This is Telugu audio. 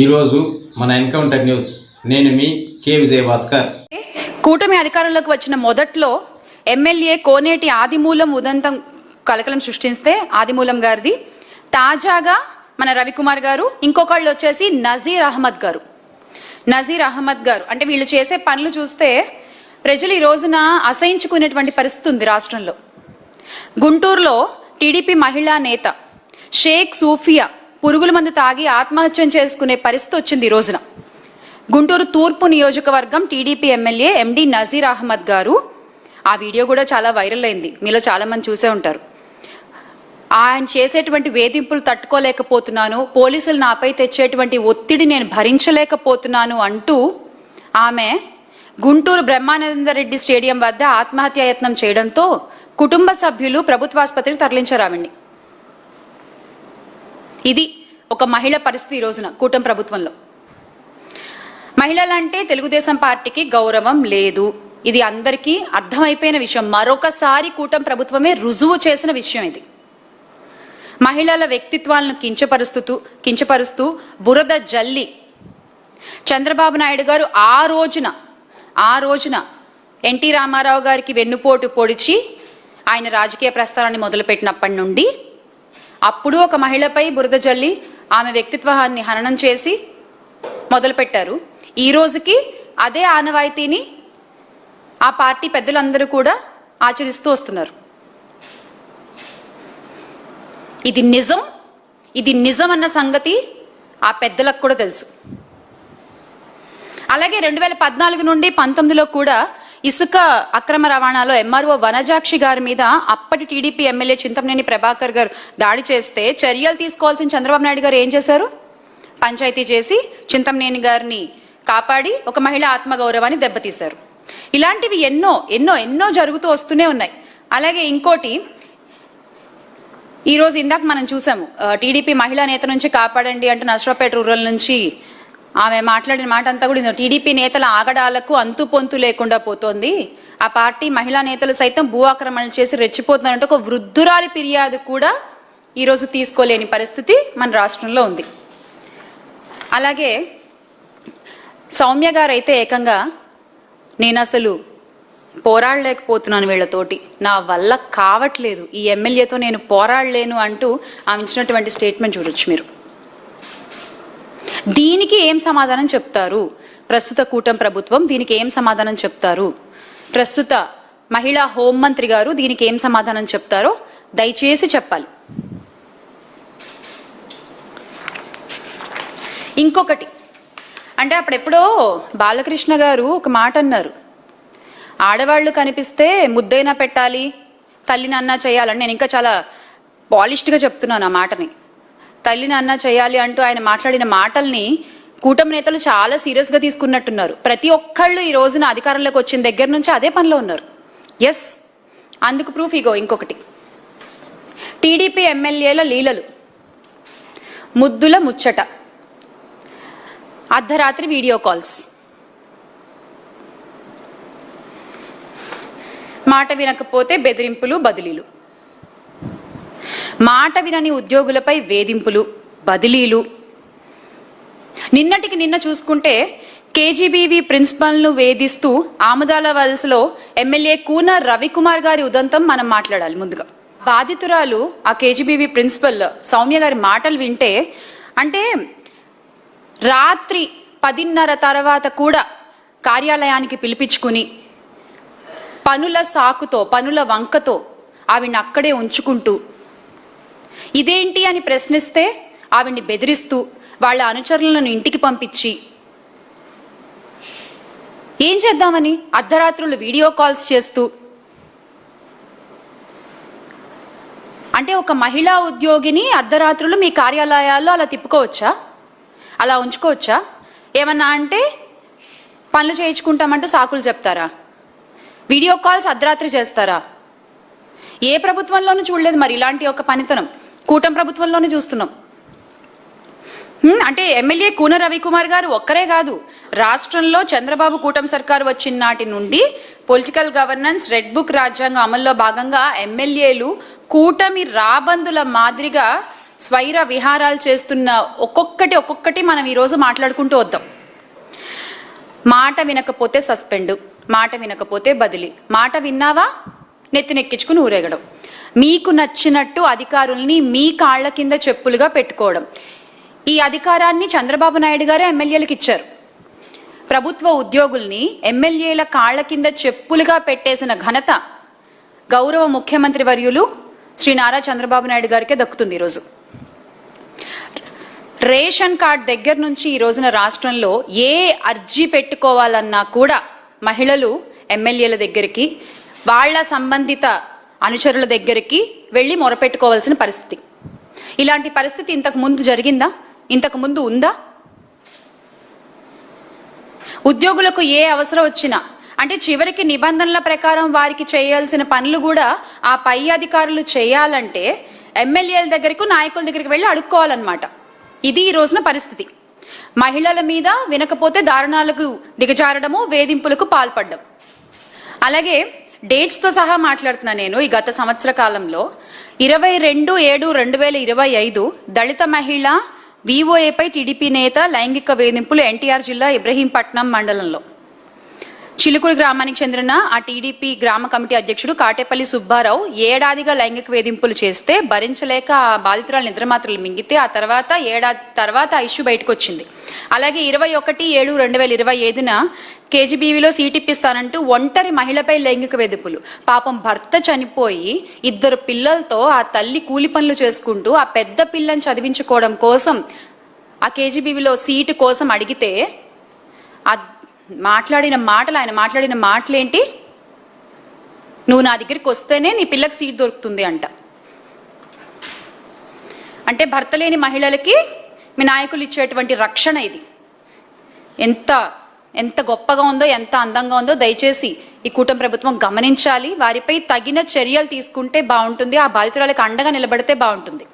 ఈరోజు మన ఎన్కౌంటర్ న్యూస్. నేను మీ కే విజయ భాస్కర్ కూటమి అధికారంలోకి వచ్చిన మొదట్లో ఎమ్మెల్యే కోనేటి ఆదిమూలం ఉదంతం కలకలం సృష్టిస్తే ఆదిమూలం గారిది. తాజాగా మన రవికుమార్ గారు ఇంకొకళ్ళు వచ్చేసి నజీర్ అహ్మద్ గారు. నజీర్ అహ్మద్ గారు. అంటే వీళ్ళు చేసే పనులు చూస్తే ప్రజలు ఈ రోజున అసహించుకునేటువంటి పరిస్థితి ఉంది రాష్ట్రంలో. గుంటూరులో టీడీపీ మహిళా నేత షేక్ సూఫియా పురుగుల మందు తాగి ఆత్మహత్యం చేసుకునే పరిస్థితి వచ్చింది ఈ రోజున. గుంటూరు తూర్పు నియోజకవర్గం TDP MLA MD Nazeer Ahmed garu ఆ వీడియో కూడా చాలా వైరల్ అయింది. మీలో చాలామంది చూసే ఉంటారు. ఆయన చేసేటువంటి వేధింపులు తట్టుకోలేకపోతున్నాను పోలీసులు నాపై తెచ్చేటువంటి ఒత్తిడి నేను భరించలేకపోతున్నాను అంటూ ఆమె గుంటూరు బ్రహ్మానందరెడ్డి స్టేడియం వద్ద ఆత్మహత్యాయత్నం చేయడంతో కుటుంబ సభ్యులు ప్రభుత్వాసుపత్రికి తరలించారు ఆవిడ్ని. ఇది ఒక మహిళ పరిస్థితి ఈ రోజున కూటమి ప్రభుత్వంలో. మహిళలంటే తెలుగుదేశం పార్టీకి గౌరవం లేదు. ఇది అందరికీ అర్థమైపోయిన విషయం. మరొకసారి కూటమి ప్రభుత్వమే రుజువు చేసిన విషయం ఇది. మహిళల వ్యక్తిత్వాలను కించపరుస్తూ కించపరుస్తూ బురద జల్లి చంద్రబాబు నాయుడు గారు ఆ రోజున ఆ రోజున ఎన్టీ రామారావు గారికి వెన్నుపోటు పొడిచి ఆయన రాజకీయ ప్రస్థానాన్ని మొదలుపెట్టినప్పటి నుండి అప్పుడు ఒక మహిళపై బురద జల్లి ఆమె వ్యక్తిత్వాన్ని హననం చేసి మొదలుపెట్టారు. ఈ రోజుకి అదే ఆనవాయితీని ఆ పార్టీ పెద్దలందరూ కూడా ఆచరిస్తూ వస్తున్నారు. ఇది నిజం ఇది నిజం అన్న సంగతి ఆ పెద్దలకు కూడా తెలుసు. అలాగే రెండు వేల పద్నాలుగు నుండి పంతొమ్మిదిలో కూడా ఇసుక అక్రమ రవాణాలో ఎంఆర్ఓ వనజాక్షి గారి మీద అప్పటి టీడీపీ ఎమ్మెల్యే చింతమనేని ప్రభాకర్ గారు దాడి చేస్తే చర్యలు తీసుకోవాల్సిన చంద్రబాబు నాయుడు గారు ఏం చేశారు? పంచాయతీ చేసి చింతమనేని గారిని కాపాడి ఒక మహిళ ఆత్మగౌరవాన్ని దెబ్బతీశారు. ఇలాంటివి ఎన్నో ఎన్నో ఎన్నో జరుగుతూ వస్తూనే ఉన్నాయి. అలాగే ఇంకోటి ఈరోజు ఇందాక మనం చూసాము టీడీపీ మహిళా నేత నుంచి కాపాడండి అంటూ నర్సరావుపేట రూరల్ నుంచి ఆమె మాట్లాడిన మాట అంతా కూడా టీడీపీ నేతల ఆగడాలకు అంతు పొంతు లేకుండా పోతోంది. ఆ పార్టీ మహిళా నేతలు సైతం భూ ఆక్రమణలు చేసి రెచ్చిపోతున్నారంటే ఒక వృద్ధురాలి ఫిర్యాదు కూడా ఈరోజు తీసుకోలేని పరిస్థితి మన రాష్ట్రంలో ఉంది. అలాగే సౌమ్య గారు అయితే ఏకంగా నేను అసలు పోరాడలేకపోతున్నాను వీళ్ళతోటి. నా వల్ల కావట్లేదు. ఈ ఎమ్మెల్యేతో నేను పోరాడలేను అంటూ ఆమె ఇచ్చినటువంటి స్టేట్మెంట్ చూడొచ్చు మీరు. దీనికి ఏం సమాధానం చెప్తారు? ప్రస్తుత కూటమి ప్రభుత్వం దీనికి ఏం సమాధానం చెప్తారు? ప్రస్తుత మహిళా హోంమంత్రి గారు దీనికి ఏం సమాధానం చెప్తారో దయచేసి చెప్పాలి. ఇంకొకటి అంటే అప్పుడెప్పుడో బాలకృష్ణ గారు ఒక మాట అన్నారు. ఆడవాళ్ళు కనిపిస్తే ముద్దైనా పెట్టాలి తల్లినన్నా చేయాలని నేను ఇంకా చాలా పాలిష్డ్గా చెప్తున్నాను ఆ మాటని. తల్లిని నాన్న చేయాలి అంటూ ఆయన మాట్లాడిన మాటల్ని కూటమి నేతలు చాలా సీరియస్గా తీసుకున్నట్టున్నారు. ప్రతి ఒక్కళ్ళు ఈ రోజున అధికారంలోకి వచ్చిన దగ్గర నుంచి అదే పనిలో ఉన్నారు. ఎస్ అందుకు ప్రూఫ్ ఇగో ఇంకొకటి. టీడీపీ ఎమ్మెల్యేల లీలలు. ముద్దుల ముచ్చట. అర్ధరాత్రి వీడియో కాల్స్. మాట వినకపోతే బెదిరింపులు బదిలీలు. మాట వినని ఉద్యోగులపై వేధింపులు బదిలీలు. నిన్నటికి నిన్న చూసుకుంటే కేజీబీవి ప్రిన్సిపల్ను వేధిస్తూ ఆముదాల వలసలో ఎమ్మెల్యే కూన రవికుమార్ గారి ఉదంతం మనం మాట్లాడాలి ముందుగా. బాధితురాలు ఆ కేజీబీవి ప్రిన్సిపల్ సౌమ్య గారి మాటలు వింటే అంటే రాత్రి పదిన్నర తర్వాత కూడా కార్యాలయానికి పిలిపించుకుని పనుల సాకుతో పనుల వంకతో ఆవిడ అక్కడే ఉంచుకుంటూ ఇదేంటి అని ప్రశ్నిస్తే ఆవిడ్ని బెదిరిస్తూ వాళ్ళ అనుచరులను ఇంటికి పంపించి ఏం చేద్దామని అర్ధరాత్రులు వీడియో కాల్స్ చేస్తూ అంటే ఒక మహిళా ఉద్యోగిని అర్ధరాత్రులు మీ కార్యాలయాల్లో అలా తిప్పుకోవచ్చా? అలా ఉంచుకోవచ్చా? ఏమన్నా అంటే పనులు చేయించుకుంటామంటూ సాకులు చెప్తారా? వీడియో కాల్స్ అర్ధరాత్రి చేస్తారా? ఏ ప్రభుత్వంలోనూ చూడలేదు మరి ఇలాంటి ఒక పనితనం. కూటమి ప్రభుత్వంలోనే చూస్తున్నాం. అంటే ఎమ్మెల్యే కూన రవికుమార్ గారు ఒక్కరే కాదు. రాష్ట్రంలో చంద్రబాబు కూటమి సర్కారు వచ్చిన నాటి నుండి పొలిటికల్ గవర్నెన్స్ రెడ్ బుక్ రాజ్యాంగం అమల్లో భాగంగా ఎమ్మెల్యేలు కూటమి రాబందుల మాదిరిగా స్వైర విహారాలు చేస్తున్న ఒక్కొక్కటి ఒక్కొక్కటి మనం ఈరోజు మాట్లాడుకుంటూ వద్దాం. మాట వినకపోతే సస్పెండ్ మాట వినకపోతే బదిలీ. మాట విన్నావా? నెత్తినెక్కించుకుని ఊరేగడం. మీకు నచ్చినట్టు అధికారుల్ని మీ కాళ్ళ కింద చెప్పులుగా పెట్టుకోవడం. ఈ అధికారాన్ని చంద్రబాబు నాయుడు గారే ఎమ్మెల్యేలకు ఇచ్చారు. ప్రభుత్వ ఉద్యోగుల్ని ఎమ్మెల్యేల కాళ్ళ కింద చెప్పులుగా పెట్టేసిన ఘనత గౌరవ ముఖ్యమంత్రి వర్యులు శ్రీ నారా చంద్రబాబు నాయుడు గారికే దక్కుతుంది ఈరోజు. రేషన్ కార్డ్ దగ్గర నుంచి ఈ రోజున రాష్ట్రంలో ఏ అర్జీ పెట్టుకోవాలన్నా కూడా మహిళలు ఎమ్మెల్యేల దగ్గరికి వాళ్ళ సంబంధిత అనుచరుల దగ్గరికి వెళ్ళి మొరపెట్టుకోవాల్సిన పరిస్థితి. ఇలాంటి పరిస్థితి ఇంతకు ముందు జరిగిందా? ఇంతకు ముందు ఉందా? ఉద్యోగులకు ఏ అవసరం వచ్చినా అంటే చివరికి నిబంధనల ప్రకారం వారికి చేయాల్సిన పనులు కూడా ఆ పై అధికారులు చేయాలంటే ఎమ్మెల్యేల దగ్గరకు నాయకుల దగ్గరికి వెళ్ళి అడుక్కోవాలన్నమాట. ఇది ఈ రోజున పరిస్థితి. మహిళల మీద వినకపోతే దారుణాలకు దిగజారడము వేధింపులకు పాల్పడడం. అలాగే డేట్స్తో సహా మాట్లాడుతున్నా నేను ఈ గత సంవత్సర కాలంలో. ఇరవై రెండు ఏడు రెండు వేల ఇరవై ఐదు దళిత మహిళ వివోఏపై టీడీపీ నేత లైంగిక వేధింపులు ఎన్టీఆర్ జిల్లా ఇబ్రహీంపట్నం మండలంలో. చిలుకూరు గ్రామానికి చెందిన ఆ టీడీపీ గ్రామ కమిటీ అధ్యక్షుడు కాటేపల్లి సుబ్బారావు ఏడాదిగా లైంగిక వేధింపులు చేస్తే భరించలేక ఆ బాధితురాలు నిద్రమాత్రలు మింగితే ఆ తర్వాత ఏడాది తర్వాత ఆ ఇష్యూ బయటకు వచ్చింది అలాగే ఇరవై ఒకటి ఏడు రెండు వేల ఇరవై ఐదున కేజీబీవీలో సీట్ ఇప్పిస్తానంటూ ఒంటరి మహిళపై లైంగిక వేధింపులు. పాపం భర్త చనిపోయి ఇద్దరు పిల్లలతో ఆ తల్లి కూలి పనులు చేసుకుంటూ ఆ పెద్ద పిల్లని చదివించుకోవడం కోసం ఆ కేజీబీవీలో సీటు కోసం అడిగితే ఆ మాట్లాడిన మాటలు ఆయన మాట్లాడిన మాటలేంటి? నువ్వు నా దగ్గరికి వస్తేనే నీ పిల్లకి సీట్ దొరుకుతుంది అంట. అంటే భర్త లేని మహిళలకి మీ నాయకులు ఇచ్చేటువంటి రక్షణ ఇది. ఎంత ఎంత గొప్పగా ఉందో ఎంత అందంగా ఉందో దయచేసి ఈ కూటమి ప్రభుత్వం గమనించాలి. వారిపై తగిన చర్యలు తీసుకుంటే బాగుంటుంది. ఆ బాధితురాలకు అండగా నిలబడితే బాగుంటుంది.